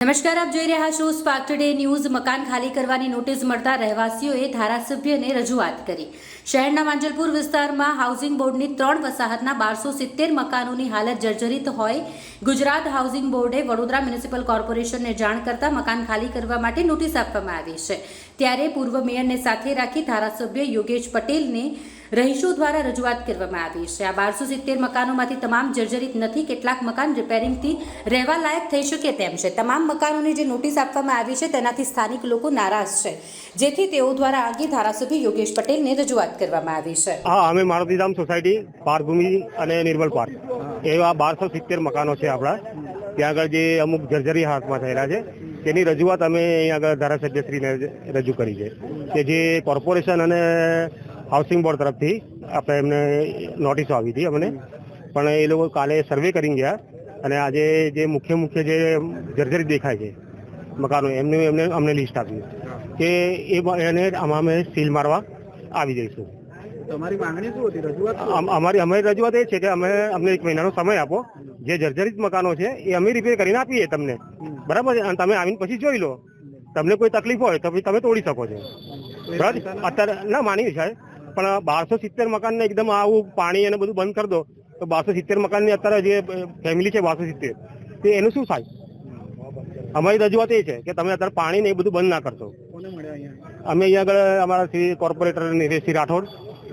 નમસ્કાર, આપ જોઈ રહ્યા છો સ્પાર્ક ટુડે ન્યૂઝ મકાન ખાલી કરવાની નોટિસ મળતા રહેવાસીઓએ ધારાસભ્યને રજૂઆત કરી. શહેરના માંજલપુર વિસ્તારમાં હાઉસિંગ બોર્ડની ત્રણ વસાહતના બારસો સિત્તેર મકાનોની હાલત જર્જરિત હોય. ગુજરાત હાઉસિંગ બોર્ડે વડોદરા મ્યુનિસિપલ કોર્પોરેશનને જાણ કરતા મકાન ખાલી કરવા માટે નોટિસ આપવામાં આવી છે. ત્યારે પૂર્વ મેયરને સાથે રાખી ધારાસભ્ય યોગેશ પટેલને રહીશો દ્વારા રજૂઆત કરવામાં આવી છે. આ બારસો સિત્તેર મકાનોમાંથી તમામ જર્જરિત નથી, કેટલાક મકાન રિપેરિંગથી રહેવા લાયક થઈ શકે તેમ છે. તમામ મકાનોની જે નોટિસ આપવામાં આવી છે, તેનાથી સ્થાનિક લોકો નારાજ છે. જેથી તેઓ દ્વારા આગે ધારાસભ્ય યોગેશ પટેલને રજૂઆત કરવામાં આવી છે. હા, અમે મારુતિધામ સોસાયટી, પાર્કભૂમિ અને નિર્મલ પાર્ક. એવા બારસો સિત્તેર મકાનો છે આપણા. ત્યાં આગળ જે અમુક જર્જરી હાથમાં થયેલા છે, તેની રજૂઆત અમે અહીં આગળ ધારાસભ્યશ્રીને રજૂ કરી છે. કે જે કોર્પોરેશન અને હાઉસિંગ બોર્ડ તરફથી આપણે એમને નોટિસો આવી હતી અમને. પણ એ લોકો કાલે સર્વે કરી ગયા અને આજે જે મુખ્ય મુખ્ય જે જર્જરી દેખાય છે મકાનો એમનું એમને અમને લિસ્ટ આપ્યું કે એ એને આમાં અમે સીલ મારવા આવી જઈશું. તમારી માંગણી શું હતી? રજૂઆત અમારી અમારી રજૂઆત એ છે કે અમે અમને એક મહિનાનો સમય આપો. જે જર્જરિત મકાનો છે એ અમે રિપેર કરીને આપીએ તમને. બરાબર છે? અને તમે આવીને પછી જોઈ લો. તમને કોઈ તકલીફ હોય તો તમે તોડી શકો છો. બરાબર? અત્યારે ના માની છે પણ બારસો સિત્તેર મકાનને એકદમ આવું પાણી અને બધું બંધ કરી દો તો બારસો સિત્તેર મકાનની અત્યારે જે ફેમિલી છે બારસો સિત્તેર તે એનું શું થાય? અમારી રજૂઆત એ છે કે તમે અત્યારે પાણી ને એ બધું બંધ ના કરશો. અમે અહીંયા આગળ અમારા શ્રી કોર્પોરેટર નિરેશસિંહ રાઠોડ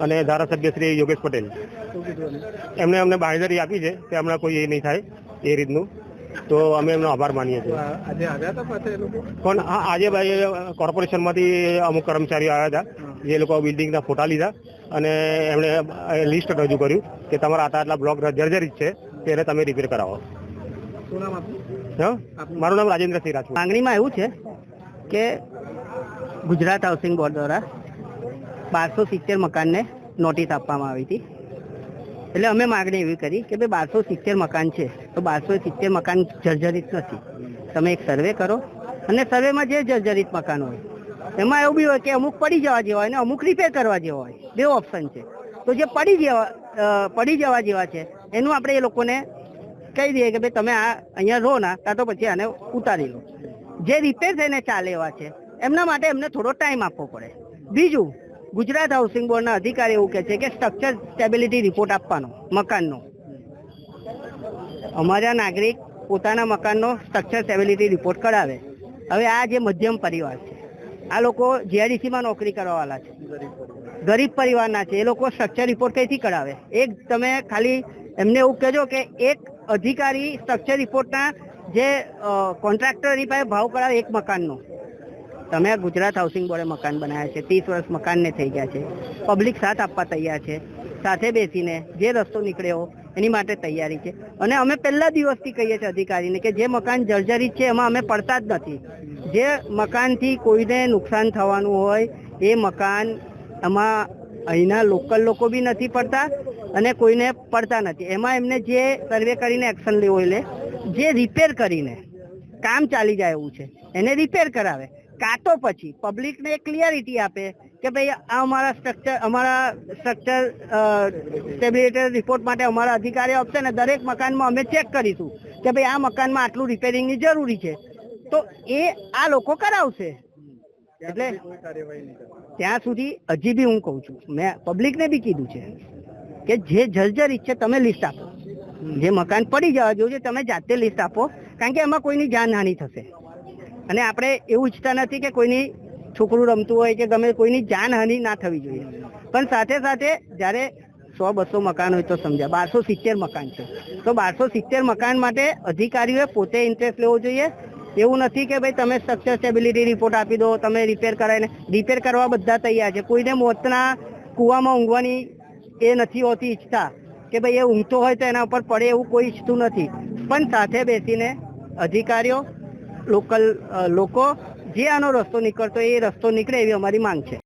અને ધારાસભ્ય શ્રી યોગેશ પટેલ. એમણે એમને? અમને બાંહેધરી આપી છે કે હમણાં કોઈ એ નહીં થાય એ રીતનું. તો અમે એમનો આભાર માનીએ છીએ. પણ આજે ભાઈ કોર્પોરેશનમાંથી અમુક કર્મચારીઓ આવ્યા હતા. જે લોકો બિલ્ડિંગના ફોટા લીધા અને એમણે લિસ્ટ રજૂ કર્યું કે તમારા આટલા આટલા બ્લોક જર્જરિત છે તેને તમે રિપેર કરાવો? મારું નામ રાજેન્દ્રસિંહ રાજપૂત. માંગણીમાં એવું છે કે ગુજરાત હાઉસિંગ બોર્ડ દ્વારા બારસો સિત્તેર મકાનને નોટિસ આપવામાં આવી હતી. એટલે અમે માગણી એવી કરી કે ભાઈ બારસો સિત્તેર મકાન છે તો બારસો સિત્તેર મકાન જર્જરિત નથી. તમે એક સર્વે કરો. અને સર્વેમાં જે જર્જરિત મકાન હોય એમાં એવું બી હોય કે અમુક પડી જવા જેવા હોય ને અમુક રિપેર કરવા જેવા હોય. બે ઓપ્શન છે. તો જે પડી જેવા પડી જવા જેવા છે, એનું આપણે એ લોકોને કહી દઈએ કે ભાઈ તમે આ અહીંયા રહો ના, કાં તો પછી આને ઉતારી લો. જે રિપેર થઈને ચાલે એવા છે, એમના માટે એમને થોડો ટાઈમ આપવો પડે. બીજું, ગુજરાત હાઉસિંગ બોર્ડના અધિકારી એવું કહે છે કે સ્ટ્રક્ચર સ્ટેબિલિટી રિપોર્ટ આપવાનો, મકાનનો. અમારા નાગરિક પોતાના મકાનનો સ્ટ્રક્ચર સ્ટેબિલિટી રિપોર્ટ કરાવે હવે આ જે મધ્યમ પરિવાર છે આ લોકો જીઆઈડીસીમાં નોકરી કરવાવાળા છે. ગરીબ પરિવારના છે. એ લોકો સ્ટ્રક્ચર રિપોર્ટ કઈથી કરાવે એક તમે ખાલી એમને એવું કહેજો કે એક અધિકારી સ્ટ્રક્ચર રિપોર્ટના જે કોન્ટ્રાક્ટરની પાસે ભાવ કરાવે એક મકાનનો. તમે ગુજરાત હાઉસિંગ બોર્ડે મકાન બનાવ્યા છે. ત્રીસ વર્ષ મકાનને થઈ ગયા છે. પબ્લિક સાથ આપવા તૈયાર છે. સાથે બેસીને જે રસ્તો નીકળ્યો એની માટે તૈયારી છે. અને અમે પહેલા દિવસથી કહીએ છીએ અધિકારીને કે જે મકાન જર્જરિત છે, એમાં અમે પડતા જ નથી. જે મકાનથી કોઈને નુકસાન થવાનું હોય, એ મકાન એમાં અહીંના લોકલ લોકો બી નથી પડતા અને કોઈને પડતા નથી. એમાં એમને જે સર્વે કરીને એક્શન લેવો એટલે જે રિપેર કરીને કામ ચાલી જાય એવું છે, એને રિપેર કરાવે. કાં તો પછી પબ્લિકને ક્લિયરિટી આપે કે ભાઈ આ અમારા સ્ટ્રક્ચર અમારા સ્ટ્રક્ચર સ્ટેબિલિટી રિપોર્ટ માટે અમારા અધિકારીઓ આપશે ને દરેક મકાનમાં અમે ચેક કરીશું કે ભાઈ આ મકાનમાં આટલું રિપેરિંગની જરૂરી છે. તો એ આ લોકો કરાવશે. એટલે ત્યાં સુધી હજી બી હું કહું છું મેં પબ્લિકને બી કીધું છે કે જે જર્જરિત છે તમે લિસ્ટ આપો. જે મકાન પડી જવા જેવું છે તમે જાતે લિસ્ટ આપો કારણ કે એમાં કોઈની જાનહાનિ થશે. અને આપણે એવું ઈચ્છતા નથી કે કોઈની છોકરું રમતું હોય કે ગમે કોઈની જાનહાનિ ના થવી જોઈએ. પણ સાથે સાથે જ્યારે સો બસો મકાન હોય તો સમજ્યા. બારસો સિત્તેર મકાન છે. તો બારસો સિત્તેર મકાન માટે અધિકારીઓએ પોતે ઇન્ટરેસ્ટ લેવો જોઈએ. એવું નથી કે ભાઈ તમે સ્ટ્રક્ચર સ્ટેબિલિટી રિપોર્ટ આપી દો, તમે રિપેર કરાવીને રિપેર કરવા બધા તૈયાર છે. કોઈને મોતના કૂવામાં ઊંઘવાની એ નથી હોતી ઈચ્છતા કે ભાઈ એ ઊંઘતો હોય તો એના ઉપર પડે એવું કોઈ ઈચ્છતું નથી. પણ સાથે બેસીને અધિકારીઓ, લોકલ લોકો જે આનો રસ્તો નીકળતો એ રસ્તો નીકળે એવી અમારી માંગ છે.